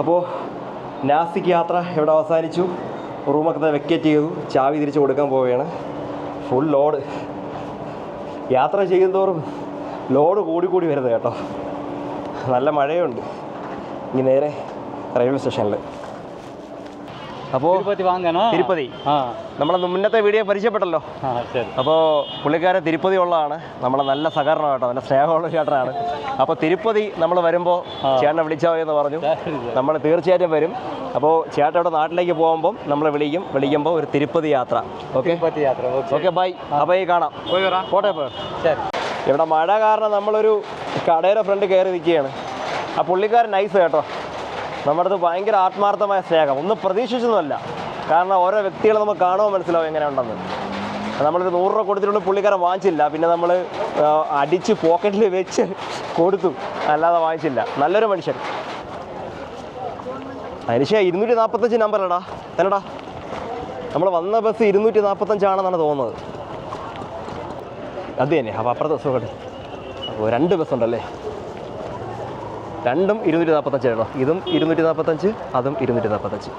അപ്പോൾ നാസിക് യാത്ര ഇവിടെ അവസാനിച്ചു. റൂമൊക്കെ വെക്കേറ്റ് ചെയ്തു. ചാവി തിരിച്ച് കൊടുക്കാൻ പോവുകയാണ്. ഫുൾ ലോഡ് യാത്ര ചെയ്യുന്നതോറും ലോഡ് കൂടി കൂടി വരുന്നത് കേട്ടോ. നല്ല മഴയുണ്ട്. ഇനി നേരെ റെയിൽവേ സ്റ്റേഷനിൽ അപ്പോ തിരുപ്പതി വാങ്ങാനോ? നമ്മളെ മുന്നത്തെ വീഡിയോ പരിചയപ്പെട്ടല്ലോ? അപ്പോ പുള്ളിക്കാരൻ തിരുപ്പതി ഉള്ളതാണ്. നമ്മളെ നല്ല സഹകരണമായിട്ടോ നല്ല സ്നേഹമുള്ള ചേട്ടനാണ്. അപ്പൊ തിരുപ്പതി നമ്മൾ വരുമ്പോ ചേട്ടനെ വിളിച്ചോ എന്ന് പറഞ്ഞു. നമ്മൾ തീർച്ചയായിട്ടും വരും. അപ്പോ ചേട്ടൻ അവിടെ നാട്ടിലേക്ക് പോകുമ്പോൾ നമ്മളെ വിളിക്കും. വിളിക്കുമ്പോൾ ഒരു തിരുപ്പതി യാത്ര. ഓക്കെ? ഓക്കെ. ബൈ. അപ്പൊ ഈ കാണാം. പോട്ടെ ഇവിടെ മഴ കാരണം നമ്മളൊരു കടയുടെ ഫ്രണ്ട് കയറി നിൽക്കുകയാണ് ആ പുള്ളിക്കാരൻ നൈസ് കേട്ടോ. നമ്മുടെ അടുത്ത് ഭയങ്കര ആത്മാർത്ഥമായ സ്നേഹം. ഒന്നും പ്രതീക്ഷിച്ചൊന്നുമല്ല. കാരണം ഓരോ വ്യക്തികളെ നമുക്ക് കാണുമ്പോൾ മനസ്സിലാവും എങ്ങനെയുണ്ടെന്ന് നമ്മളൊരു നൂറ് രൂപ കൊടുത്തിട്ടുണ്ട് പുള്ളിക്കാരൻ വാങ്ങിച്ചില്ല. പിന്നെ നമ്മൾ അടിച്ച് പോക്കറ്റിൽ വെച്ച് കൊടുത്തു. അല്ലാതെ വാങ്ങിച്ചില്ല. നല്ലൊരു മനുഷ്യൻ. മനുഷ്യ ഇരുന്നൂറ്റി നാൽപ്പത്തഞ്ച് നമ്പറടാ തന്നെടാ നമ്മൾ വന്ന ബസ് ഇരുന്നൂറ്റി നാൽപ്പത്തഞ്ചാണെന്നാണ് തോന്നുന്നത്. അത് തന്നെ. അപ്പോൾ അപ്പുറത്തെ ബസ് രണ്ട് ബസ് ഉണ്ടല്ലേ രണ്ടും ഇരുന്നൂറ്റി നാൽപ്പത്തഞ്ച് കേട്ടോ. ഇതും ഇരുന്നൂറ്റി നാൽപ്പത്തഞ്ച് അതും ഇരുന്നൂറ്റി നാൽപ്പത്തഞ്ച്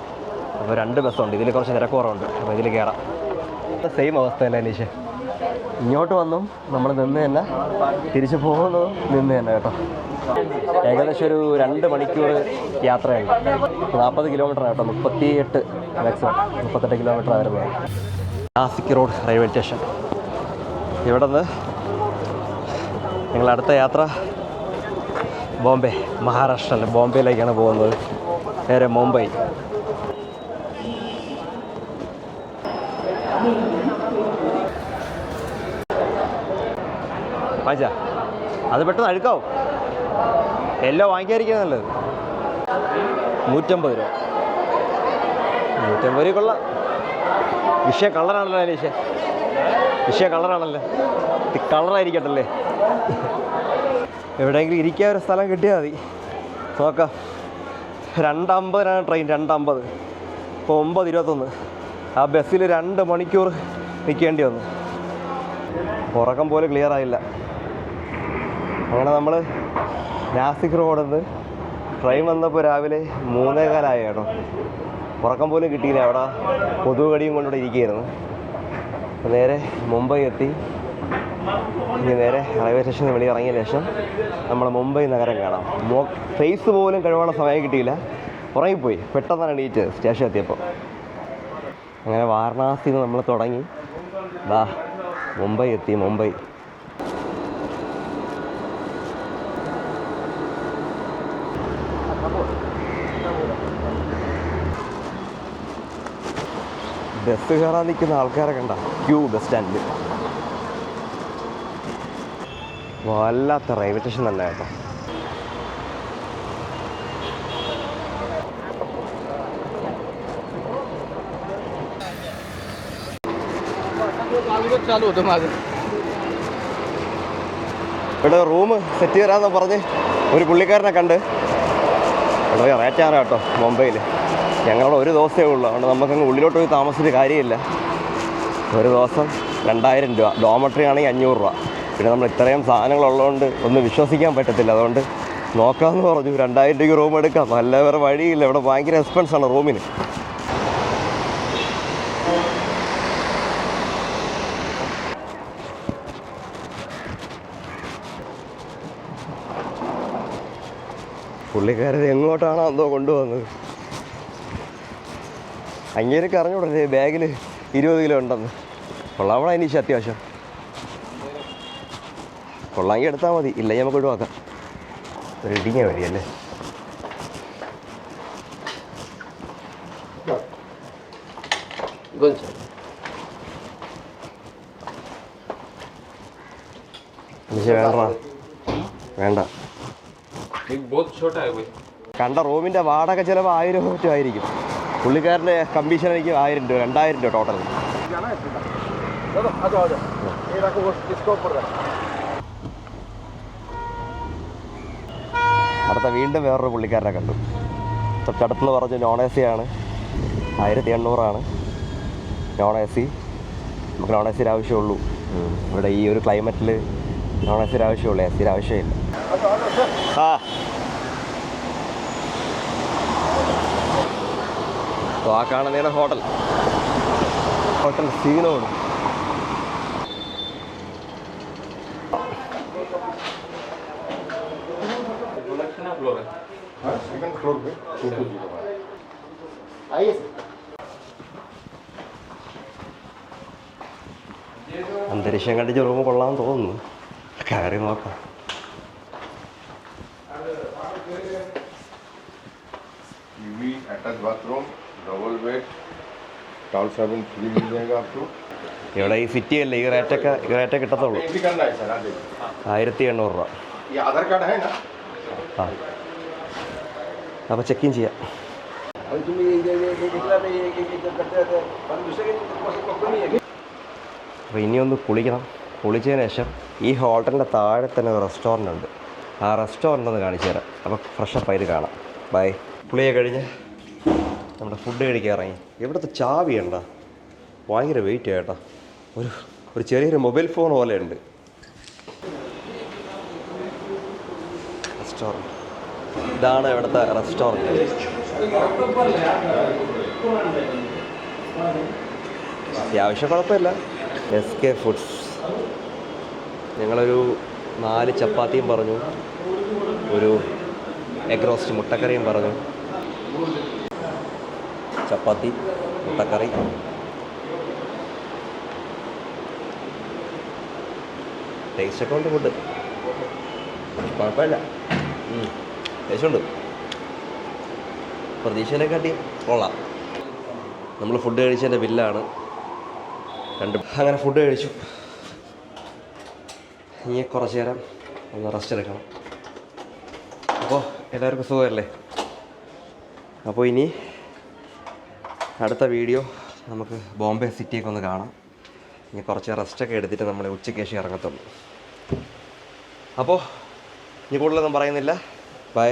അപ്പോൾ രണ്ട് ബസ്സുണ്ട്. ഇതിൽ കുറച്ച് നിരക്ക് കുറവുണ്ട് അപ്പോൾ ഇതിൽ കയറാം. സെയിം അവസ്ഥ തന്നെ അനീഷ്? ഇങ്ങോട്ട് വന്നും നമ്മൾ നിന്ന് തന്നെ തിരിച്ചു പോകുന്നു നിന്ന് തന്നെ കേട്ടോ. ഏകദേശം ഒരു രണ്ട് മണിക്കൂർ യാത്രയുണ്ട്. നാൽപ്പത് കിലോമീറ്റർ കേട്ടോ. മുപ്പത്തി എട്ട് മാക്സിമം മുപ്പത്തെട്ട് കിലോമീറ്റർ വരുന്നത്. നാസിക് റോഡ് റെയിൽവേ സ്റ്റേഷൻ ഇവിടെ നിന്ന് ഞങ്ങൾ അടുത്ത യാത്ര ബോംബെ മഹാരാഷ്ട്രയിൽ ബോംബെയിലേക്കാണ് പോകുന്നത്. നേരെ മുംബൈ. വാങ്ങിച്ചാ അത് പെട്ടെന്ന് അഴുക്കാവും. എല്ലാം വാങ്ങിക്കാതിരിക്കുക നല്ലത്. നൂറ്റമ്പത് രൂപ. നൂറ്റമ്പത് രൂപ കൊള്ളാം. വിഷയ കളറാണല്ലോ അനീഷേ വിഷയ കളറാണല്ലോ. കളറായിരിക്കട്ടല്ലേ? എവിടെയെങ്കിലും ഇരിക്കാൻ ഒരു സ്ഥലം കിട്ടിയാൽ മതി. നോക്കാം. രണ്ടമ്പതിനാണ് ട്രെയിൻ രണ്ടമ്പത്. ഇപ്പോൾ ഒമ്പത് ഇരുപത്തൊന്ന്. ആ ബസ്സിൽ രണ്ട് മണിക്കൂർ നിൽക്കേണ്ടി വന്നു. ഉറക്കം പോലെ ക്ലിയർ ആയില്ല. അങ്ങനെ നമ്മൾ നാസിക് റോഡിൽ നിന്ന് ട്രെയിൻ വന്നപ്പോൾ രാവിലെ മൂന്നേ കാലമായി കേട്ടോ. ഉറക്കം പോലും കിട്ടിയില്ല. അവിടെ കൊതുകടിയും കൊണ്ടിവിടെ ഇരിക്കുകയായിരുന്നു നേരെ മുംബൈ എത്തി. ഇനി നേരെ റെയിൽവേ സ്റ്റേഷനിൽ വെളി ഇറങ്ങിയ ശേഷം നമ്മൾ മുംബൈ നഗരം കാണാം. മോ ഫേസ് പോലും കഴിവാനുള്ള സമയം കിട്ടിയില്ല. ഉറങ്ങിപ്പോയി. പെട്ടെന്നാണ് എണീറ്റ് സ്റ്റേഷൻ എത്തിയപ്പോൾ. അങ്ങനെ വാരണാസിയിൽ നമ്മൾ തുടങ്ങി. വാ മുംബൈ എത്തി മുംബൈ. ബസ് കയറാൻ നിൽക്കുന്ന ആൾക്കാരെ കണ്ട. ക്യൂ ബസ് സ്റ്റാൻഡിൽ വല്ലാത്ത റെയിൽവേ സ്റ്റേഷൻ തന്നെ കേട്ടോ. ഇവിടെ റൂം സെറ്റ് ചെയ്യാന്ന് പറഞ്ഞ് ഒരു പുള്ളിക്കാരനെ കണ്ട്. വളരെ റേറ്റാണ് കേട്ടോ മുംബൈയിൽ ഞങ്ങളുടെ ഒരു ദിവസമേ ഉള്ളൂ. അതുകൊണ്ട് നമുക്കങ്ങ് ഉള്ളിലോട്ട് പോയി താമസിച്ച് കാര്യമില്ല. ഒരു ദിവസം രണ്ടായിരം രൂപ. ഡോമട്രി ആണെങ്കിൽ അഞ്ഞൂറ് രൂപ. പിന്നെ നമ്മൾ ഇത്രയും സാധനങ്ങളുള്ളതുകൊണ്ട് ഒന്ന് വിശ്വസിക്കാൻ പറ്റത്തില്ല. അതുകൊണ്ട് നോക്കാമെന്ന് പറഞ്ഞു. രണ്ടായിരം രൂപയ്ക്ക് റൂം എടുക്കാം. നല്ല വേറെ വഴിയില്ല. ഇവിടെ ഭയങ്കര എക്സ്പെൻസ് ആണ് റൂമിന് പുള്ളിക്കാരത് എങ്ങോട്ടാണോ എന്തോ കൊണ്ടുവന്നത്. അങ്ങേരൊക്കെ അറിഞ്ഞൂടല്ലേ ബാഗിൽ ഇരുപത് കിലോ ഉണ്ടെന്ന്. കൊള്ളാവണ എനിക്ക് അത്യാവശ്യം. കൊള്ളാങ്കി എടുത്താൽ മതി. ഇല്ല നമുക്ക് ഒഴിവാക്കാം. ഒരു ഇടിഞ്ഞ വഴിയല്ലേ വേണ്ട. കണ്ട റൂമിന്റെ വാടക ചിലവ് ആയിരം രൂപ ആയിരിക്കും. പുള്ളിക്കാരന്റെ കമ്മീഷൻ എനിക്ക് ആയിരം രൂപ രണ്ടായിരം രൂപ ടോട്ടൽ അടുത്ത വീണ്ടും വേറൊരു പുള്ളിക്കാരനെ കണ്ടു. തൊട്ടടുത്തെന്ന് പറഞ്ഞ നോൺ എ സി ആണ് ആയിരത്തി എണ്ണൂറാണ് നോൺ എ സി നമുക്ക് നോൺ എ സിയുടെ ആവശ്യമുള്ളൂ. ഇവിടെ ഈ ഒരു ക്ലൈമറ്റിൽ നോൺ എ സിയുടെ ആവശ്യമുള്ളൂ. എ സിയുടെ ആവശ്യമില്ല. ആ. അപ്പോൾ ആ കാണുന്നതാണ് ഹോട്ടൽ. ഹോട്ടൽ സീനോട്. फ्लोर है हाँ सेकंड फ्लोर पे टू टू जीरो आइए അന്തരീക്ഷം കണ്ടിച്ച് റൂം കൊള്ളാൻ തോന്നുന്നു കയറി നോക്കാം TV attach bathroom double bed towel साबुन फ्री मिल जाएगा आपको ഇവിടെ ഈ സിറ്റി അല്ലേ ഈ റേറ്റൊക്കെ ഈ റേറ്റേ കിട്ടത്തുള്ളൂ एंट्री करना है सर आ जाइए ആയിരത്തി എണ്ണൂറ് രൂപ ये आधार कार्ड है ना ആ. അപ്പോൾ ചെക്ക് ഇൻ ചെയ്യാം. അപ്പോൾ ഒന്ന് കുളിക്കണം. കുളിച്ചതിന് ശേഷം ഈ ഹോട്ടലിന്റെ താഴെ തന്നെ ഒരു റെസ്റ്റോറന്റ് ഉണ്ട്. ആ റെസ്റ്റോറന്റ് ഒന്ന് കാണിച്ചു തരാം. അപ്പോൾ ഫ്രഷ് അപ്പ് ആയിട്ട് കാണാം. ബൈ പുളിയെ കഴിഞ്ഞ് നമ്മുടെ ഫുഡ് കഴിക്കാൻ ഇറങ്ങി. ഇവിടുത്തെ ചാവി ഉണ്ടോ ഭയങ്കര വെയിറ്റ് ആയിട്ടോ ഒരു ഒരു ചെറിയൊരു മൊബൈൽ ഫോൺ പോലെ ഉണ്ട് റെസ്റ്റോറന്റ് ഇതാണ് ഇവിടുത്തെ റെസ്റ്റോറന്റ് അത്യാവശ്യം കുഴപ്പമില്ല. എസ് കെ ഫുഡ്സ് ഞങ്ങളൊരു നാല് ചപ്പാത്തിയും പറഞ്ഞു. ഒരു എഗ് റോസ്റ്റ് മുട്ടക്കറിയും പറഞ്ഞു. ചപ്പാത്തി മുട്ടക്കറി. ടേസ്റ്റ് ഒക്കെ ഉണ്ട് ഫുഡ് കുഴപ്പമില്ല. ടേസ്റ്റുണ്ട്. പ്രതീക്ഷേനെക്കാട്ടി കൊള്ളാം. നമ്മൾ ഫുഡ് കഴിച്ചതിന്റെ ബില്ലാണ് രണ്ട് അങ്ങനെ ഫുഡ് കഴിച്ചു. ഇനി കുറച്ച് നേരം ഒന്ന് റെസ്റ്റ് എടുക്കണം. അപ്പോൾ എല്ലാവർക്കും സുഖമല്ലേ? അപ്പോൾ ഇനി അടുത്ത വീഡിയോ നമുക്ക് ബോംബെ സിറ്റിയൊക്കെ ഒന്ന് കാണാം. ഇനി കുറച്ച് റെസ്റ്റൊക്കെ എടുത്തിട്ട് നമ്മൾ ഉച്ചയ്ക്ക് ശേഷം ഇറങ്ങത്തുള്ളൂ. അപ്പോൾ ഇനി കൂടുതലൊന്നും പറയുന്നില്ല. ബൈ